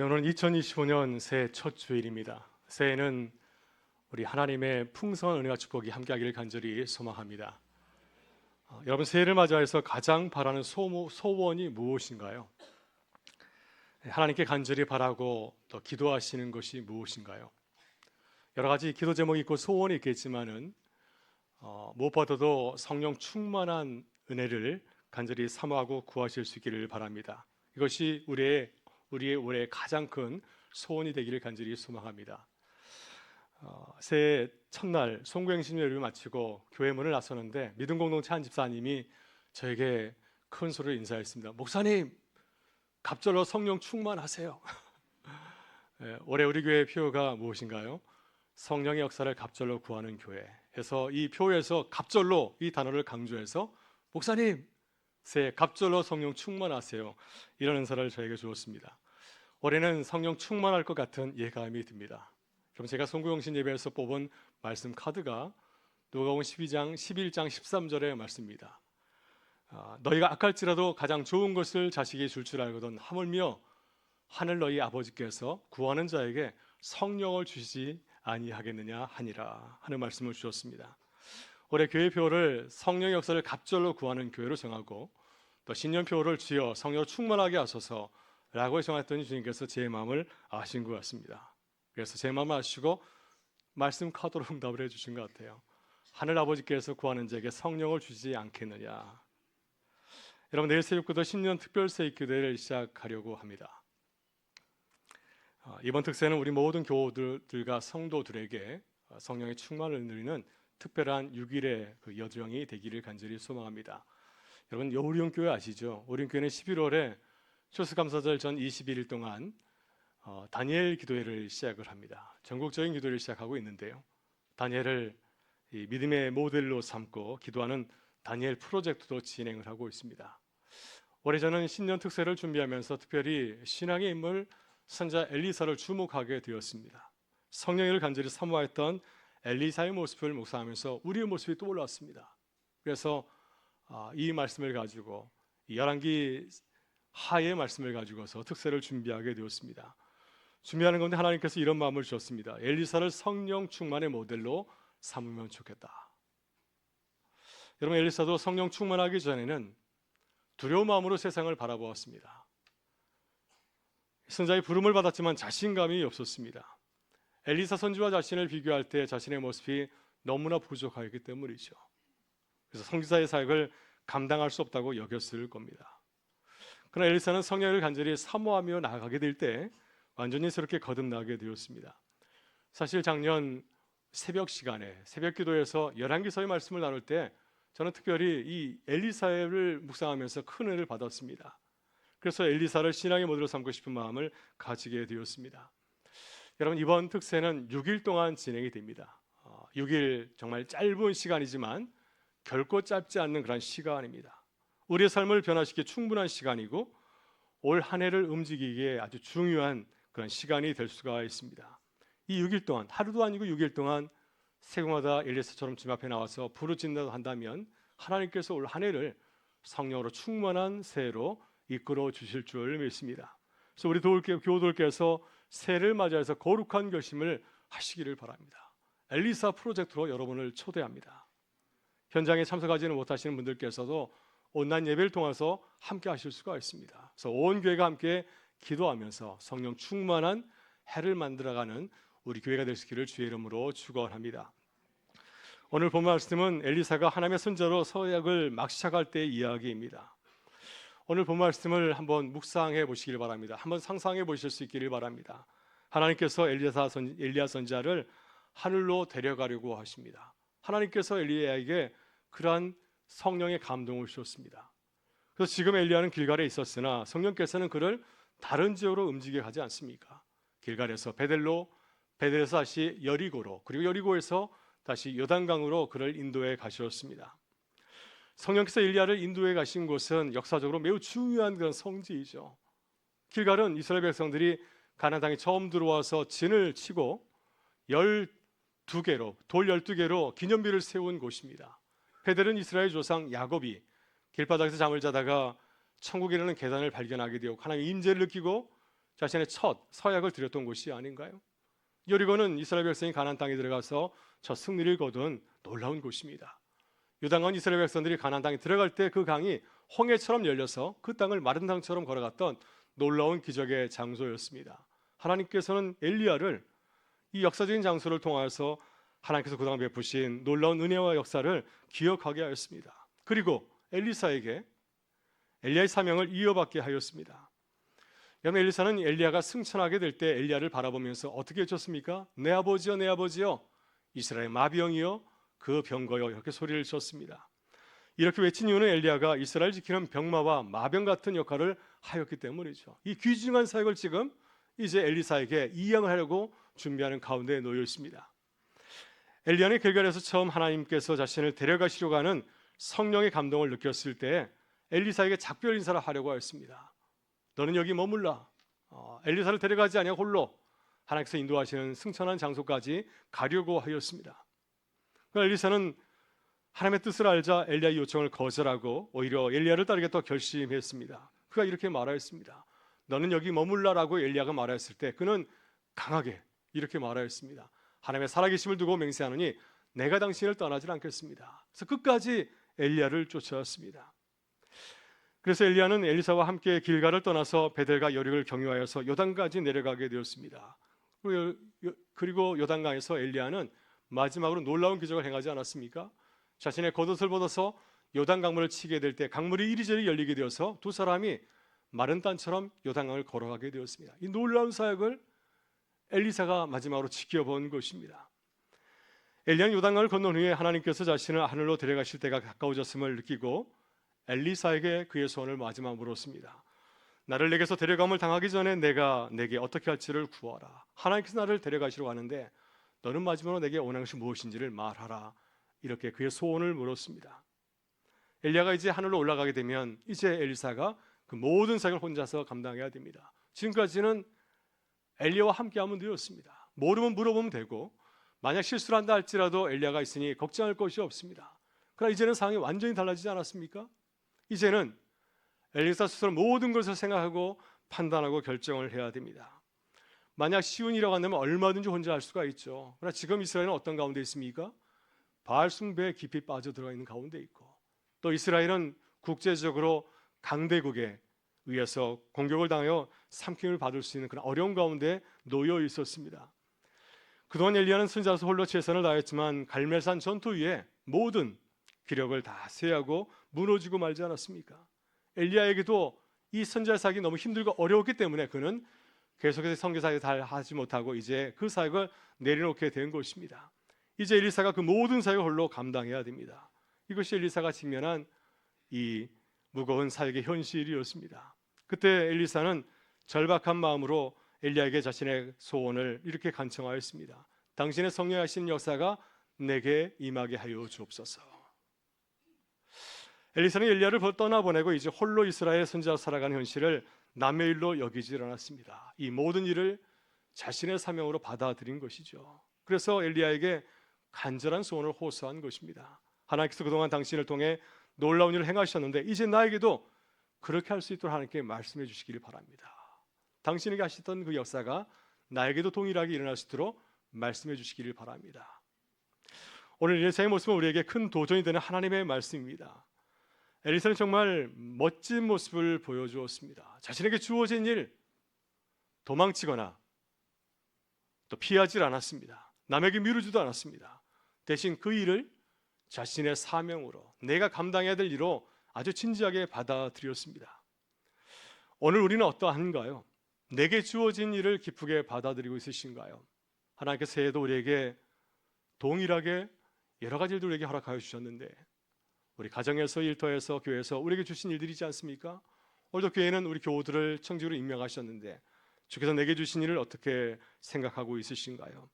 네, 오늘은 2025년 새해 첫 주일입니다. 새해는 우리 하나님의 풍성한 은혜와 축복이 함께하기를 간절히 소망합니다. 어, 여러분 새해를 맞이해서 가장 바라는 소모, 소원이 무엇인가요? 네, 하나님께 간절히 바라고 또 기도하시는 것이 무엇인가요? 여러 가지 기도 제목이 있고 소원이 있겠지만은 어, 무엇보다도 성령 충만한 은혜를 간절히 사모하고 구하실 수 있기를 바랍니다. 이것이 우리의 우리의 올해 가장 큰 소원이 되기를 간절히 소망합니다. 어, 새해 첫날 송구행신 예를 마치고 교회 문을 나서는데 믿음 공동체 한 집사님이 저에게 큰 소리로 인사했습니다. 목사님, 갑절로 성령 충만하세요. 예, 올해 우리 교회 표가 무엇인가요? 성령의 역사를 갑절로 구하는 교회. 해서 이 표에서 갑절로 이 단어를 강조해서 목사님 새해 갑절로 성령 충만하세요. 이런 은사를 저에게 주었습니다. 올해는 성령 충만할 것 같은 예감이 듭니다. 그럼 제가 송구영신 예배에서 뽑은 말씀 카드가 누가복음 12장 11장 13절의 말씀입니다. 아, 너희가 악할지라도 가장 좋은 것을 자식이 줄줄 알거든 하물며 하늘 너희 아버지께서 구하는 자에게 성령을 주시지 아니하겠느냐 하니라 하는 말씀을 주셨습니다. 올해 교회표를 성령의 역사를 갑절로 구하는 교회로 정하고 또 신년표를 주여 성령 충만하게 하소서 라고 정했더니 주님께서 제 마음을 아신 것 같습니다. 그래서 제 마음을 아시고 말씀 카드로 응답을 해주신 것 같아요. 하늘 아버지께서 구하는 자에게 성령을 주지 않겠느냐. 여러분 내일 새벽부터 신년 특별 세기교대를 시작하려고 합니다. 아, 이번 특세는 우리 모든 교우들과 성도들에게 성령의 충만을 누리는 특별한 6일의 그 여정이 되기를 간절히 소망합니다. 여러분 여우리온 교회 아시죠? 오리온 교회는 11월에 추수감사절 전 21일 동안 어, 다니엘 기도회를 시작을 합니다. 전국적인 기도를 시작하고 있는데요. 다니엘을 믿음의 모델로 삼고 기도하는 다니엘 프로젝트도 진행을 하고 있습니다. 올해 저는 신년 특세를 준비하면서 특별히 신앙의 인물 선자 엘리사를 주목하게 되었습니다. 성령을 간절히 사모했던 엘리사의 모습을 묵상하면서 우리의 모습이 떠올랐습니다. 그래서 아, 이 말씀을 가지고 열왕기 하의 말씀을 가지고서 특세를 준비하게 되었습니다. 준비하는 건데 하나님께서 이런 마음을 주셨습니다. 엘리사를 성령 충만의 모델로 삼으면 좋겠다. 여러분 엘리사도 성령 충만하기 전에는 두려운 마음으로 세상을 바라보았습니다. 선자의 부름을 받았지만 자신감이 없었습니다. 엘리사 선지와 자신을 비교할 때 자신의 모습이 너무나 부족하기 때문이죠. 그래서 성지자의 사역을 감당할 수 없다고 여겼을 겁니다. 그러나 엘리사는 성령을 간절히 사모하며 나아가게 될 때 완전히 새롭게 거듭나게 되었습니다. 사실 작년 새벽 시간에 새벽 기도에서 열한기서의 말씀을 나눌 때 저는 특별히 이 엘리사를 묵상하면서 큰 은혜를 받았습니다. 그래서 엘리사를 신앙의 모델로 삼고 싶은 마음을 가지게 되었습니다. 여러분 이번 특세는 6일 동안 진행이 됩니다. 6일 어, 정말 짧은 시간이지만 결코 짧지 않는 그런 시간입니다. 우리의 삶을 변화시키기 충분한 시간이고 올 한 해를 움직이기에 아주 중요한 그런 시간이 될 수가 있습니다. 이 6일 동안 하루도 아니고 6일 동안 세공마다 엘리사처럼 집 앞에 나와서 부르짖는다 한다면 하나님께서 올 한 해를 성령으로 충만한 새해로 이끌어 주실 줄 믿습니다. 그래서 우리 교우들께서 새해를 맞이해서 거룩한 결심을 하시기를 바랍니다. 엘리사 프로젝트로 여러분을 초대합니다. 현장에 참석하지는 못하시는 분들께서도 온라인 예배를 통해서 함께 하실 수가 있습니다. 그래서 온 교회가 함께 기도하면서 성령 충만한 해를 만들어가는 우리 교회가 될 수 있기를 주의 이름으로 축원합니다. 오늘 본 말씀은 엘리사가 하나님의 선자로 서약을 막 시작할 때의 이야기입니다. 오늘 본 말씀을 한번 묵상해 보시길 바랍니다. 한번 상상해 보실 수 있기를 바랍니다. 하나님께서 엘리사 선, 엘리야 선자를 하늘로 데려가려고 하십니다. 하나님께서 엘리야에게 그러한 성령의 감동을 주셨습니다. 그래서 지금 엘리야는 길갈에 있었으나 성령께서는 그를 다른 지역으로 움직여 가지 않습니까? 길갈에서 베델로, 베델에서 다시 여리고로, 그리고 여리고에서 다시 요단강으로 그를 인도해 가셨습니다. 성령께서 엘리야를 인도해 가신 곳은 역사적으로 매우 중요한 그런 성지이죠. 길갈은 이스라엘 백성들이 가나안 땅에 처음 들어와서 진을 치고 12개로 돌 12개로 기념비를 세운 곳입니다. 베델은 이스라엘 조상 야곱이 길바닥에서 잠을 자다가 천국에 이르는 계단을 발견하게 되었고 하나님의 임재를 느끼고 자신의 첫 서약을 드렸던 곳이 아닌가요? 여리고는 이스라엘 백성이 가나안 땅에 들어가서 첫 승리를 거둔 놀라운 곳입니다. 요단강 이스라엘 백성들이 가나안 땅에 들어갈 때 그 강이 홍해처럼 열려서 그 땅을 마른 땅처럼 걸어갔던 놀라운 기적의 장소였습니다. 하나님께서는 엘리야를 이 역사적인 장소를 통하여서 하나님께서 그동안 베푸신 놀라운 은혜와 역사를 기억하게 하였습니다. 그리고 엘리사에게 엘리야의 사명을 이어받게 하였습니다. 여러분 엘리사는 엘리야가 승천하게 될 때 엘리야를 바라보면서 어떻게 쳤습니까? 내 아버지여 내 아버지여 이스라엘 마병이여 그 병거여 이렇게 소리를 쳤습니다. 이렇게 외친 이유는 엘리야가 이스라엘 지키는 병마와 마병 같은 역할을 하였기 때문이죠. 이 귀중한 사역을 지금 이제 엘리사에게 이양을 하려고 준비하는 가운데 놓여 있습니다. 엘리야는 결과에서 처음 하나님께서 자신을 데려가시려고 하는 성령의 감동을 느꼈을 때 엘리사에게 작별 인사를 하려고 하였습니다. 너는 여기 머물라. 어, 엘리사를 데려가지 아니하 홀로 하나님께서 인도하시는 승천한 장소까지 가려고 하였습니다. 엘리사는 하나님의 뜻을 알자 엘리야의 요청을 거절하고 오히려 엘리야를 따르겠다고 결심했습니다. 그가 이렇게 말하였습니다. 너는 여기 머물라라고 엘리야가 말하였을 때 그는 강하게 이렇게 말하였습니다. 하나님의 살아계심을 두고 맹세하노니 내가 당신을 떠나지 않겠습니다. 그래서 끝까지 엘리야를 쫓아왔습니다. 그래서 엘리야는 엘리사와 함께 길가를 떠나서 베델과 여릭을 경유하여서 요단까지 내려가게 되었습니다. 그리고 요단강에서 엘리야는 마지막으로 놀라운 기적을 행하지 않았습니까? 자신의 겉옷을 벗어서 요단 강물을 치게 될 때 강물이 이리저리 열리게 되어서 두 사람이 마른 땅처럼 요단강을 걸어가게 되었습니다. 이 놀라운 사역을 엘리사가 마지막으로 지켜본 것입니다. 엘리야는 요단강을 건넌 후에 하나님께서 자신을 하늘로 데려가실 때가 가까워졌음을 느끼고 엘리사에게 그의 소원을 마지막 물었습니다. 나를 내게서 데려감을 당하기 전에 내가 내게 어떻게 할지를 구하라. 하나님께서 나를 데려가시려고 하는데 너는 마지막으로 내게 원하는 것이 무엇인지를 말하라. 이렇게 그의 소원을 물었습니다. 엘리야가 이제 하늘로 올라가게 되면 이제 엘리사가 그 모든 사역을 혼자서 감당해야 됩니다. 지금까지는 엘리야와 함께하면 되었습니다. 모르면 물어보면 되고 만약 실수를 한다 할지라도 엘리야가 있으니 걱정할 것이 없습니다. 그러나 이제는 상황이 완전히 달라지지 않았습니까? 이제는 엘리사 스스로 모든 것을 생각하고 판단하고 결정을 해야 됩니다. 만약 쉬운 일이라고 한다면 얼마든지 혼자 할 수가 있죠. 그러나 지금 이스라엘은 어떤 가운데 있습니까? 바알 숭배에 깊이 빠져 들어가 있는 가운데 있고 또 이스라엘은 국제적으로 강대국에 의해서 공격을 당하여 삼킴을 받을 수 있는 그런 어려운 가운데 놓여 있었습니다. 그동안 엘리야는 선자로서 홀로 최선을 다했지만 갈멜산 전투 위에 모든 기력을 다 쇠하고 무너지고 말지 않았습니까? 엘리야에게도 이 선자 사역이 너무 힘들고 어려웠기 때문에 그는 계속해서 선교 사역을 잘 하지 못하고 이제 그 사역을 내려놓게 된 것입니다. 이제 엘리사가 그 모든 사역을 홀로 감당해야 됩니다. 이것이 엘리사가 직면한 이 무거운 사역의 현실이었습니다. 그때 엘리사는 절박한 마음으로 엘리야에게 자신의 소원을 이렇게 간청하였습니다. 당신의 성령하신 역사가 내게 임하게 하여 주옵소서. 엘리사는 엘리야를 떠나보내고 이제 홀로 이스라엘 선지자로 살아가는 현실을 남의 일로 여기지 않았습니다. 이 모든 일을 자신의 사명으로 받아들인 것이죠. 그래서 엘리야에게 간절한 소원을 호소한 것입니다. 하나님께서 그동안 당신을 통해 놀라운 일을 행하셨는데 이제 나에게도 그렇게 할 수 있도록 하나님께 말씀해 주시기를 바랍니다. 당신에게 하셨던 그 역사가 나에게도 동일하게 일어날 수 있도록 말씀해 주시기를 바랍니다. 오늘 엘리사의 모습은 우리에게 큰 도전이 되는 하나님의 말씀입니다. 엘리사는 정말 멋진 모습을 보여주었습니다. 자신에게 주어진 일 도망치거나 또 피하지 않았습니다. 남에게 미루지도 않았습니다. 대신 그 일을 자신의 사명으로 내가 감당해야 될 일로 아주 진지하게 받아들였습니다. 오늘 우리는 어떠한가요? 내게 주어진 일을 기쁘게 받아들이고 있으신가요? 하나님께서 새해도 우리에게 동일하게 여러 가지 일들 우리에게 허락하여 주셨는데 우리 가정에서 일터에서 교회에서 우리에게 주신 일들이지 않습니까? 오늘도 교회는 우리 교우들을 청직으로 임명하셨는데 주께서 내게 주신 일을 어떻게 생각하고 있으신가요?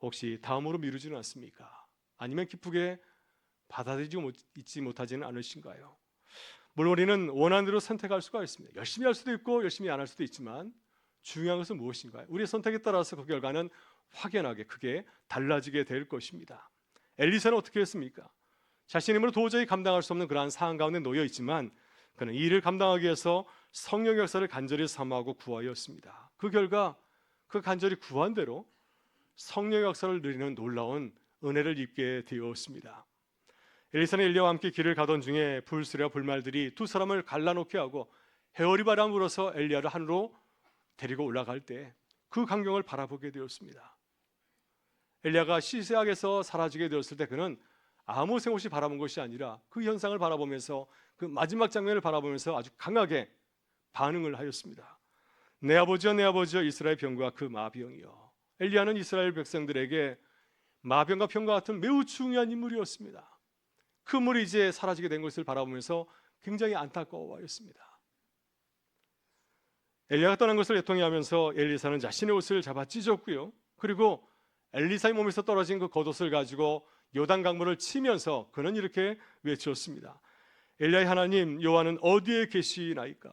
혹시 다음으로 미루지는 않습니까? 아니면 기쁘게 받아들이지 못, 있지 못하지는 않으신가요? 물론 우리는 원하는 대로 선택할 수가 있습니다. 열심히 할 수도 있고 열심히 안 할 수도 있지만 중요한 것은 무엇인가요? 우리의 선택에 따라서 그 결과는 확연하게 크게 달라지게 될 것입니다. 엘리사는 어떻게 했습니까? 자신의 힘으로 도저히 감당할 수 없는 그러한 상황 가운데 놓여 있지만 그는 이 일을 감당하기 위해서 성령 역사를 간절히 사모하고 구하였습니다. 그 결과 그 간절히 구한 대로 성령 역사를 누리는 놀라운 은혜를 입게 되었습니다. 엘리사는 엘리야와 함께 길을 가던 중에 불수레와 불말들이 두 사람을 갈라놓게 하고 해오리 바람 불어서 엘리야를 하늘로 데리고 올라갈 때 그 광경을 바라보게 되었습니다. 엘리야가 시세악에서 사라지게 되었을 때 그는 아무 생각 없이 바라본 것이 아니라 그 현상을 바라보면서 그 마지막 장면을 바라보면서 아주 강하게 반응을 하였습니다. 내 아버지여 내 아버지여 이스라엘 병과 그 마병이여. 엘리야는 이스라엘 백성들에게 마병과 병과 같은 매우 중요한 인물이었습니다. 그 물이 이제 사라지게 된 것을 바라보면서 굉장히 안타까워하였습니다. 엘리야가 떠난 것을 애통해하면서 엘리사는 자신의 옷을 잡아 찢었고요. 그리고 엘리사의 몸에서 떨어진 그 겉옷을 가지고 요단 강물을 치면서 그는 이렇게 외쳤습니다. 엘리야의 하나님 여호와는 어디에 계시나이까?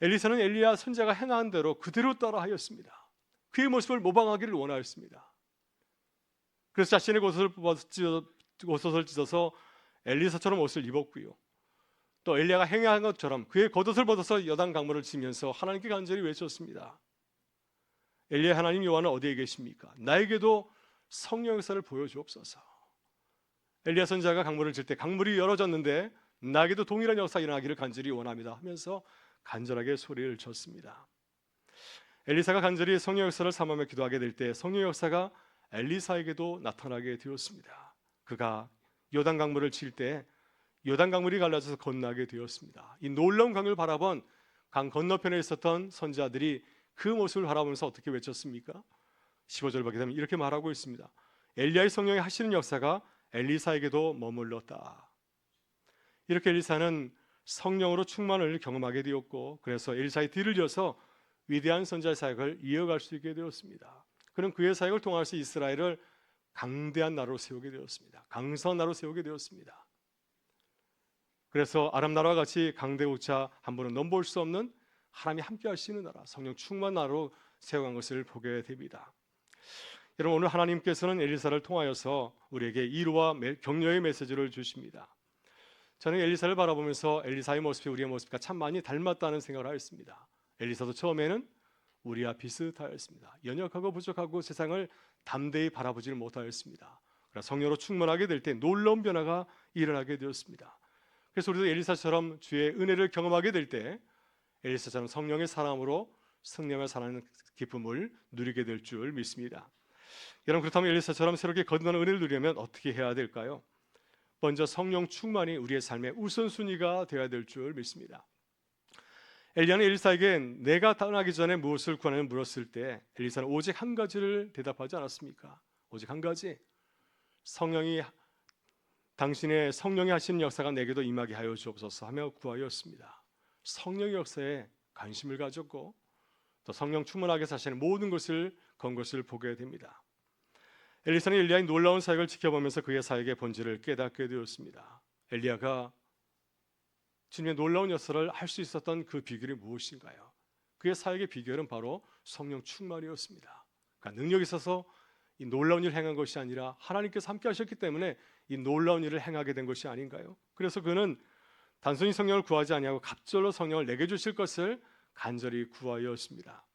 엘리사는 엘리야 선자가 행한 대로 그대로 따라하였습니다. 그의 모습을 모방하기를 원하였습니다. 그래서 자신의 겉옷을 뽑아서 겉옷을 찢어서 엘리사처럼 옷을 입었고요. 또 엘리야가 행한 것처럼 그의 겉옷을 벗어서 여단 강물을 치면서 하나님께 간절히 외쳤습니다. 엘리야 하나님 여호와는 어디에 계십니까? 나에게도 성령 역사를 보여주옵소서. 엘리야 선자가 강물을 칠 때 강물이 열어졌는데 나에게도 동일한 역사 일어나기를 간절히 원합니다 하면서 간절하게 소리를 쳤습니다. 엘리사가 간절히 성령 역사를 삼하며 기도하게 될 때 성령 역사가 엘리사에게도 나타나게 되었습니다. 그가 요단 강물을 칠 때 요단 강물이 갈라져서 건너게 되었습니다. 이 놀라운 강을 바라본 강 건너편에 있었던 선자들이 그 모습을 바라보면서 어떻게 외쳤습니까? 15절 보게 되면 이렇게 말하고 있습니다. 엘리야의 성령이 하시는 역사가 엘리사에게도 머물렀다. 이렇게 엘리사는 성령으로 충만을 경험하게 되었고 그래서 엘리사의 뒤를 이어서 위대한 선자 사역을 이어갈 수 있게 되었습니다. 그는 그의 사역을 통해서 이스라엘을 강대한 나라로 세우게 되었습니다. 강선 나라로 세우게 되었습니다. 그래서 아람 나라와 같이 강대국자 한 번은 넘볼 수 없는 하나님이 함께 하시는 나라, 성령 충만 나라로 세워간 것을 보게 됩니다. 여러분 오늘 하나님께서는 엘리사를 통하여서 우리에게 이루와 격려의 메시지를 주십니다. 저는 엘리사를 바라보면서 엘리사의 모습이 우리의 모습과 참 많이 닮았다는 생각을 하였습니다. 엘리사도 처음에는 우리와 비슷하였습니다. 연약하고 부족하고 세상을 담대히 바라보지를 못하였습니다. 그러나 성령으로 충만하게 될 때 놀라운 변화가 일어나게 되었습니다. 그래서 우리도 엘리사처럼 주의 은혜를 경험하게 될 때 엘리사처럼 성령의 사람으로 승리하며 사는 기쁨을 누리게 될 줄 믿습니다. 여러분 그렇다면 엘리사처럼 새롭게 거듭나는 은혜를 누리려면 어떻게 해야 될까요? 먼저 성령 충만이 우리의 삶의 우선순위가 되어야 될 줄 믿습니다. 엘리야는 엘리사에게 내가 떠나기 전에 무엇을 구하는 물었을 때 엘리사는 오직 한 가지를 대답하지 않았습니까? 오직 한 가지. 성령이 당신의 성령이 하시는 역사가 내게도 임하게 하여 주옵소서 하며 구하였습니다. 성령의 역사에 관심을 가졌고 또 성령 충만하게 사시는 모든 것을 건 것을 보게 됩니다. 엘리사는 엘리야의 놀라운 사역을 지켜보면서 그의 사역의 본질을 깨닫게 되었습니다. 엘리야가 주님의 놀라운 역사를 할 수 있었던 그 비결이 무엇인가요? 그의 사역의 비결은 바로 성령 충만이었습니다. 그러니까 능력이 있어서 이 놀라운 일을 행한 것이 아니라 하나님께서 함께 하셨기 때문에 이 놀라운 일을 행하게 된 것이 아닌가요? 그래서 그는 단순히 성령을 구하지 아니하고 갑절로 성령을 내게 주실 것을 간절히 구하였습니다.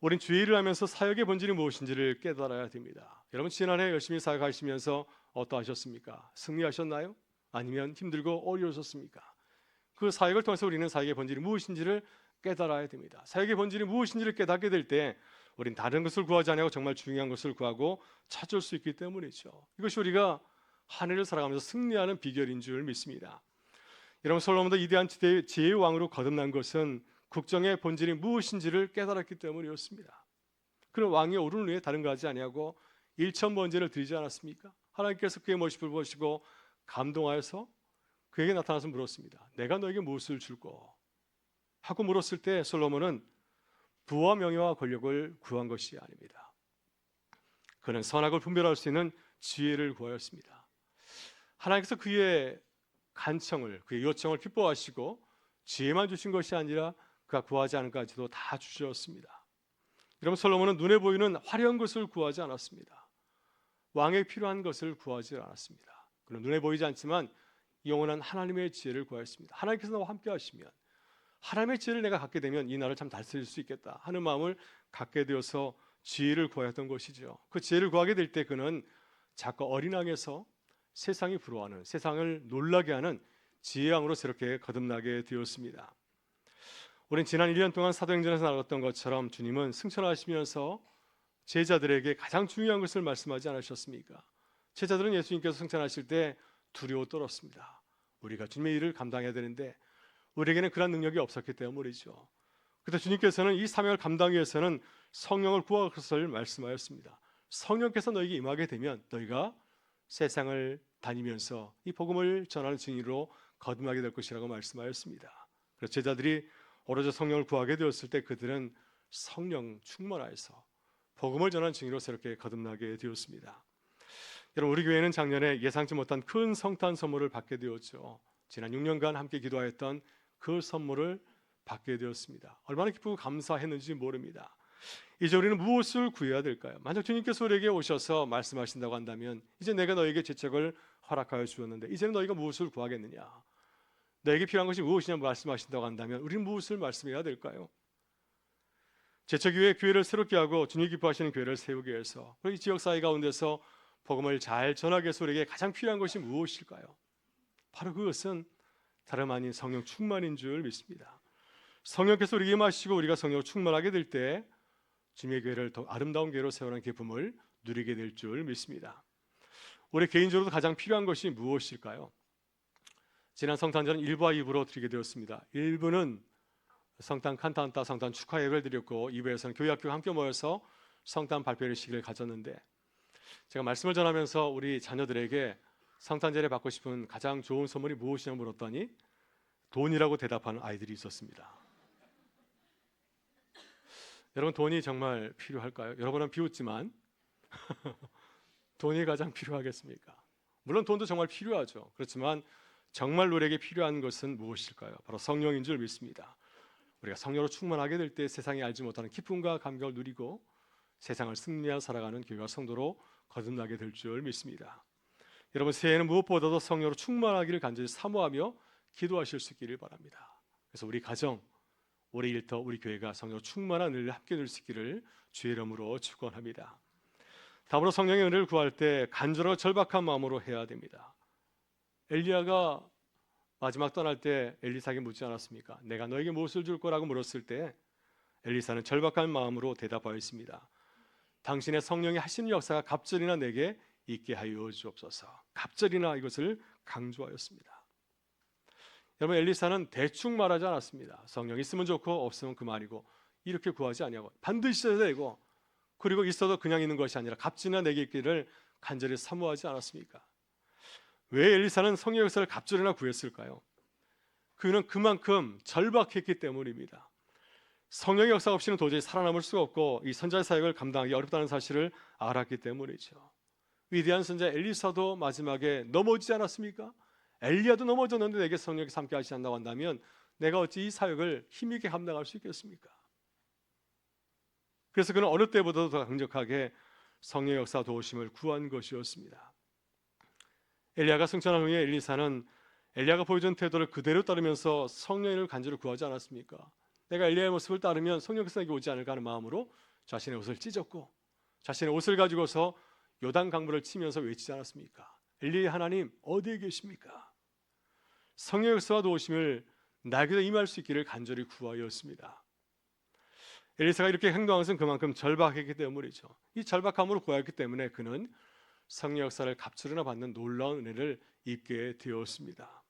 우린 주의 일을 하면서 사역의 본질이 무엇인지를 깨달아야 됩니다. 여러분 지난해 열심히 사역하시면서 어떠하셨습니까? 승리하셨나요? 아니면 힘들고 어려우셨습니까? 그 사역을 통해서 우리는 사역의 본질이 무엇인지를 깨달아야 됩니다. 사역의 본질이 무엇인지를 깨닫게 될 때 우린 다른 것을 구하지 않고 정말 중요한 것을 구하고 찾을 수 있기 때문이죠. 이것이 우리가 한 해를 살아가면서 승리하는 비결인 줄 믿습니다. 여러분 솔로몬도 이대한 지혜의 왕으로 거듭난 것은 국정의 본질이 무엇인지를 깨달았기 때문이었습니다. 그는 왕이 오른 후에 다른 거 하지 아니하고 일천 번제를 드리지 않았습니까? 하나님께서 그의 모습을 보시고 감동하여서 그에게 나타나서 물었습니다. 내가 너에게 무엇을 줄고? 하고 물었을 때 솔로몬은 부와 명예와 권력을 구한 것이 아닙니다. 그는 선악을 분별할 수 있는 지혜를 구하였습니다. 하나님께서 그의 간청을 그의 요청을 기뻐하시고 지혜만 주신 것이 아니라 그가 구하지 않은 까지도 다 주셨습니다. 여러분 솔로몬은 눈에 보이는 화려한 것을 구하지 않았습니다. 왕에 필요한 것을 구하지 않았습니다. 그는 눈에 보이지 않지만 영원한 하나님의 지혜를 구하였습니다. 하나님께서 나와 함께 하시면 하나님의 지혜를 내가 갖게 되면 이 나라를 참 다스릴 수 있겠다 하는 마음을 갖게 되어서 지혜를 구하였던 것이죠. 그 지혜를 구하게 될 때 그는 자꾸 어린왕에서 세상이 부러워하는 세상을 놀라게 하는 지혜왕으로 새롭게 거듭나게 되었습니다. 우린 지난 1년 동안 사도행전에서 나눴던 것처럼 주님은 승천하시면서 제자들에게 가장 중요한 것을 말씀하지 않으셨습니까? 제자들은 예수님께서 승천하실 때 두려워 떨었습니다. 우리가 주님의 일을 감당해야 되는데 우리에게는 그런 능력이 없었기 때문이죠. 그때 주님께서는 이 사명을 감당하기 위해서는 성령을 구할 것을 말씀하였습니다. 성령께서 너에게 임하게 되면 너희가 세상을 다니면서 이 복음을 전하는 증인으로 거듭나게 될 것이라고 말씀하였습니다. 그래서 제자들이 오로지 성령을 구하게 되었을 때 그들은 성령 충만하여서 복음을 전하는 증인으로 새롭게 거듭나게 되었습니다. 여러분 우리 교회는 작년에 예상치 못한 큰 성탄 선물을 받게 되었죠. 지난 6년간 함께 기도하였던 그 선물을 받게 되었습니다. 얼마나 기쁘고 감사했는지 모릅니다. 이제 우리는 무엇을 구해야 될까요? 만약 주님께서 우리에게 오셔서 말씀하신다고 한다면 이제 내가 너에게 재책을 허락하여 주었는데 이제는 너희가 무엇을 구하겠느냐? 너에게 필요한 것이 무엇이냐 말씀하신다고 한다면 우리는 무엇을 말씀해야 될까요? 재책 위에 교회를 새롭게 하고 주님 기뻐하시는 교회를 세우기 위해서 그리고 이 지역 사회 가운데서 복음을 잘 전하기 위해서 우리에게 가장 필요한 것이 무엇일까요? 바로 그것은 다름 아닌 성령 충만인 줄 믿습니다. 성령께서 우리에게 마시고 우리가 성령 충만하게 될 때 주님의 교회를 더 아름다운 교회로 세우는 기쁨을 누리게 될 줄 믿습니다. 우리 개인적으로도 가장 필요한 것이 무엇일까요? 지난 성탄절은 1부와 2부로 드리게 되었습니다. 1부는 성탄 칸타한타 성탄 축하 예배를 드렸고 2부에서는 교회 학교가 함께 모여서 성탄 발표의 시기를 가졌는데 제가 말씀을 전하면서 우리 자녀들에게 성탄절에 받고 싶은 가장 좋은 선물이 무엇이냐고 물었더니 돈이라고 대답하는 아이들이 있었습니다. 여러분 돈이 정말 필요할까요? 여러분은 비웃지만 돈이 가장 필요하겠습니까? 물론 돈도 정말 필요하죠. 그렇지만 정말 우리에게 필요한 것은 무엇일까요? 바로 성령인 줄 믿습니다. 우리가 성령으로 충만하게 될 때 세상이 알지 못하는 기쁨과 감격을 누리고 세상을 승리하여 살아가는 교회와 성도로 거듭나게 될 줄 믿습니다. 여러분 새해에는 무엇보다도 성령으로 충만하기를 간절히 사모하며 기도하실 수 있기를 바랍니다. 그래서 우리 가정, 우리 일터, 우리 교회가 성령으로 충만한 은혜를 함께 누릴 수 있기를 주의 이름으로 축원합니다. 다음으로 성령의 은혜를 구할 때 간절하고 절박한 마음으로 해야 됩니다. 엘리야가 마지막 떠날 때 엘리사에게 묻지 않았습니까? 내가 너에게 무엇을 줄 거라고 물었을 때 엘리사는 절박한 마음으로 대답하였습니다. 당신의 성령이 하시는 역사가 갑절이나 내게 있게 하여 주옵소서. 갑절이나 이것을 강조하였습니다. 여러분 엘리사는 대충 말하지 않았습니다. 성령 있으면 좋고 없으면 그만이고 이렇게 구하지 아니하고 반드시 있어야 되고 그리고 있어도 그냥 있는 것이 아니라 갑절이나 내게 있기를 간절히 사모하지 않았습니까? 왜 엘리사는 성령 역사를 갑절이나 구했을까요? 그는 그만큼 절박했기 때문입니다. 성령의 역사 없이는 도저히 살아남을 수가 없고 이 선자 사역을 감당하기 어렵다는 사실을 알았기 때문이죠. 위대한 선자 엘리사도 마지막에 넘어지지 않았습니까? 엘리야도 넘어졌는데 내게 성령이 함께 하시지 않는다고 한다면 내가 어찌 이 사역을 힘있게 감당할 수 있겠습니까? 그래서 그는 어느 때보다도 더 강력하게 성령 역사 도우심을 구한 것이었습니다. 엘리야가 승천한 후에 엘리사는 엘리야가 보여준 태도를 그대로 따르면서 성령을 간절히 구하지 않았습니까? 내가 엘리야의 모습을 따르면 성령께서 오지 않을까 하는 마음으로 자신의 옷을 찢었고 자신의 옷을 가지고서 요단 강물을 치면서 외치지 않았습니까? 엘리의 하나님 어디에 계십니까? 성령 역사와 도우심을 나에게도 임할 수 있기를 간절히 구하였습니다. 엘리사가 이렇게 행동한 것은 그만큼 절박했기 때문이죠. 이 절박함으로 구하였기 때문에 그는 성령 역사를 갑절이나 받는 놀라운 은혜를 입게 되었습니다.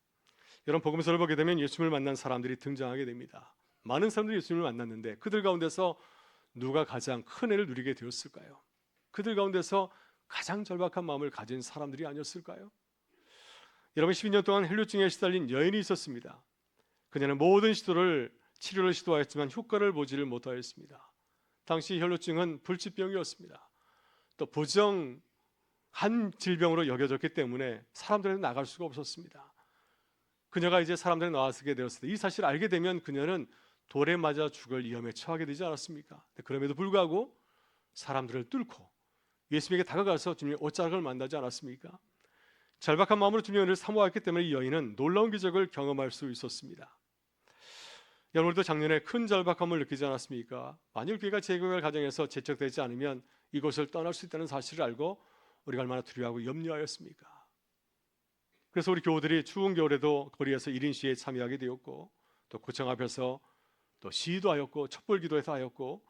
여러분 복음서를 보게 되면 예수님을 만난 사람들이 등장하게 됩니다. 많은 사람들이 예수님을 만났는데 그들 가운데서 누가 가장 큰 은혜를 누리게 되었을까요? 그들 가운데서 가장 절박한 마음을 가진 사람들이 아니었을까요? 여러분 12년 동안 헬류증에 시달린 여인이 있었습니다. 그녀는 모든 시도를 치료를 시도하였지만 효과를 보지를 못하였습니다. 당시 혈루증은 불치병이었습니다. 또 부정 한 질병으로 여겨졌기 때문에 사람들에게 나갈 수가 없었습니다. 그녀가 이제 사람들에 나와 서게 되었을 때 이 사실을 알게 되면 그녀는 돌에 맞아 죽을 위험에 처하게 되지 않았습니까? 그럼에도 불구하고 사람들을 뚫고 예수님에게 다가가서 주님의 옷자락을 만나지 않았습니까? 절박한 마음으로 주님의 사모했기 때문에 이 여인은 놀라운 기적을 경험할 수 있었습니다. 여러분도 작년에 큰 절박함을 느끼지 않았습니까? 만일 교회가 재교회를 가정에서 재척되지 않으면 이곳을 떠날 수 있다는 사실을 알고 우리가 얼마나 두려워하고 염려하였습니까? 그래서 우리 교우들이 추운 겨울에도 거리에서 1인 시위에 참여하게 되었고 또 구청 앞에서 또 시위도 하였고 촛불 기도에서 하였고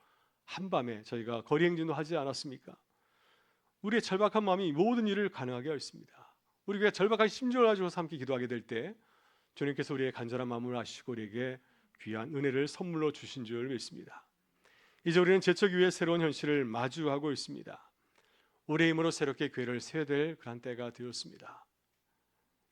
한밤에 저희가 거리 행진도 하지 않았습니까? 우리의 절박한 마음이 모든 일을 가능하게 하였습니다. 우리가 절박한 심정을 가지고 함께 기도하게 될 때 주님께서 우리의 간절한 마음을 아시고 우리에게 귀한 은혜를 선물로 주신 줄 믿습니다. 이제 우리는 제척 위에 새로운 현실을 마주하고 있습니다. 우리의 힘으로 새롭게 교회를 세워야 될 그런 때가 되었습니다.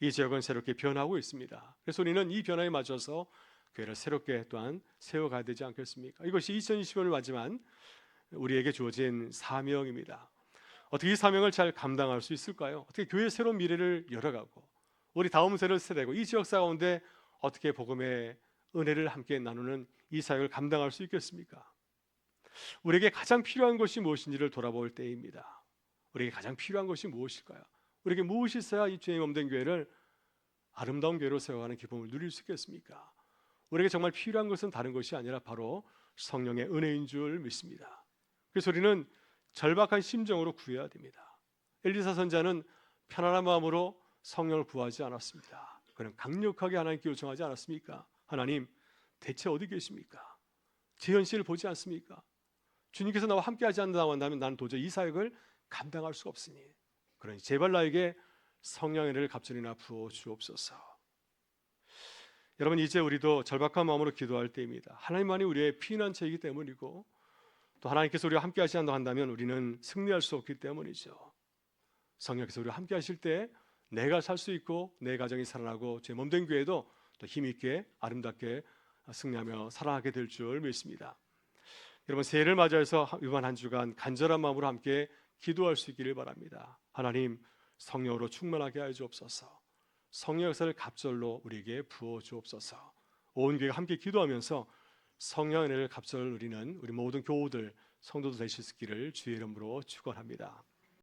이 지역은 새롭게 변하고 있습니다. 그래서 우리는 이 변화에 맞춰서 교회를 새롭게 또한 세워가야 되지 않겠습니까? 이것이 2025년을 맞지만 우리에게 주어진 사명입니다. 어떻게 이 사명을 잘 감당할 수 있을까요? 어떻게 교회의 새로운 미래를 열어가고 우리 다음 세를 세대고 이 지역사 가운데 어떻게 복음의 은혜를 함께 나누는 이 사역을 감당할 수 있겠습니까? 우리에게 가장 필요한 것이 무엇인지를 돌아볼 때입니다. 우리에게 가장 필요한 것이 무엇일까요? 우리에게 무엇이 있어야 이 주의 몸된 교회를 아름다운 교회로 세워가는 기쁨을 누릴 수 있겠습니까? 우리에게 정말 필요한 것은 다른 것이 아니라 바로 성령의 은혜인 줄 믿습니다. 그래서 우리는 절박한 심정으로 구해야 됩니다. 엘리사 선자는 편안한 마음으로 성령을 구하지 않았습니다. 그는 강력하게 하나님께 요청하지 않았습니까? 하나님, 대체 어디 계십니까? 제 현실을 보지 않습니까? 주님께서 나와 함께하지 않는다면 나는 도저히 이 사역을 감당할 수 없으니 그러니 제발 나에게 성령의 은혜를 갑절이나 부어 주옵소서. 여러분 이제 우리도 절박한 마음으로 기도할 때입니다. 하나님만이 우리의 피난처이기 때문이고 또 하나님께서 우리와 함께 하시 한다면 우리는 승리할 수 없기 때문이죠. 성령께서 우리와 함께 하실 때 내가 살 수 있고 내 가정이 살아나고 제 몸된 교회도 또 힘있게 아름답게 승리하며 살아가게 될 줄 믿습니다. 여러분 새해를 맞이해서 이번 한 주간 간절한 마음으로 함께 기도할 수 있기를 바랍니다. 하나님 성령으로 충만하게 하여 주옵소서. 성령 역사를 갑절로 우리에게 부어 주옵소서. 온 교회가 함께 기도하면서 성령 은혜를 갑절 누리는 우리 모든 교우들 성도들 되실 수 있기를 주의 이름으로 축원합니다.